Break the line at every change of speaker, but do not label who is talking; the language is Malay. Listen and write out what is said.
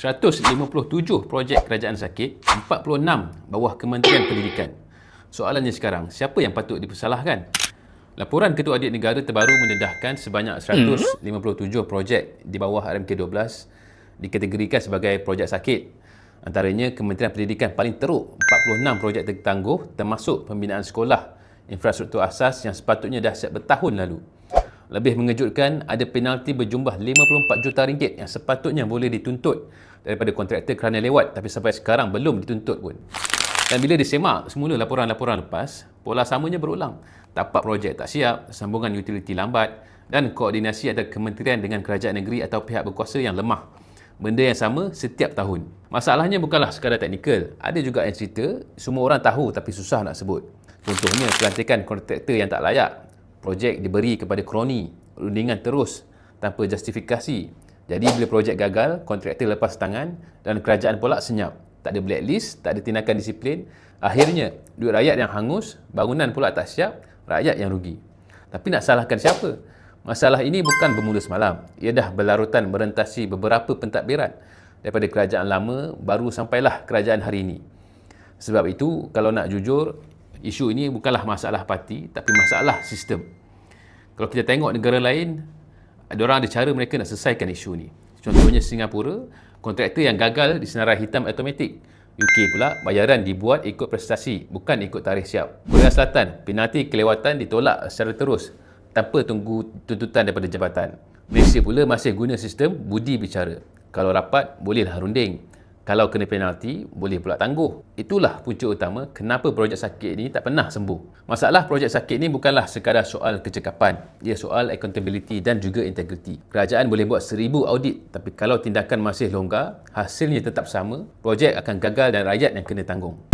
157 projek kerajaan sakit, 46 bawah Kementerian Pendidikan. Soalannya sekarang, siapa yang patut dipersalahkan? Laporan Ketua Audit Negara terbaru mendedahkan sebanyak 157 projek di bawah RMK 12 dikategorikan sebagai projek sakit. Antaranya Kementerian Pendidikan paling teruk 46 projek tertangguh termasuk pembinaan sekolah infrastruktur asas yang sepatutnya dah siap bertahun lalu. Lebih mengejutkan, ada penalti berjumlah 54 juta ringgit yang sepatutnya boleh dituntut daripada kontraktor kerana lewat tapi sampai sekarang belum dituntut pun. Dan bila disemak semula laporan-laporan lepas, pola samanya berulang. Tapak projek tak siap, sambungan utiliti lambat dan koordinasi antara kementerian dengan kerajaan negeri atau pihak berkuasa yang lemah. Benda yang sama setiap tahun. Masalahnya bukanlah sekadar teknikal. Ada juga yang cerita, semua orang tahu tapi susah nak sebut. Contohnya, pelantikan kontraktor yang tak layak. Projek diberi kepada kroni, rundingan terus tanpa justifikasi. Jadi bila projek gagal, kontraktor lepas tangan dan kerajaan pula senyap tak ada blacklist, tak ada tindakan disiplin. Akhirnya, duit rakyat yang hangus, bangunan pula tak siap, rakyat yang rugi. Tapi nak salahkan siapa? Masalah ini bukan bermula semalam. Ia dah berlarutan merentasi beberapa pentadbiran daripada kerajaan lama baru sampailah kerajaan hari ini. Sebab itu, kalau nak jujur, isu ini bukanlah masalah parti tapi masalah sistem. Kalau kita tengok negara lain, ada orang ada cara mereka nak selesaikan isu ini. Contohnya Singapura, kontraktor yang gagal disenarai hitam automatik. UK pula, bayaran dibuat ikut prestasi, bukan ikut tarikh siap. Korea Selatan, penalti kelewatan ditolak secara terus tanpa tunggu tuntutan daripada jabatan. Malaysia pula masih guna sistem budi bicara. Kalau rapat, bolehlah runding. Kalau kena penalti, boleh pula tangguh. Itulah punca utama kenapa projek sakit ini tak pernah sembuh. Masalah projek sakit ini bukanlah sekadar soal kecekapan. Ia soal accountability dan juga integriti. Kerajaan boleh buat seribu audit tapi kalau tindakan masih longgar, hasilnya tetap sama, projek akan gagal dan rakyat yang kena tanggung.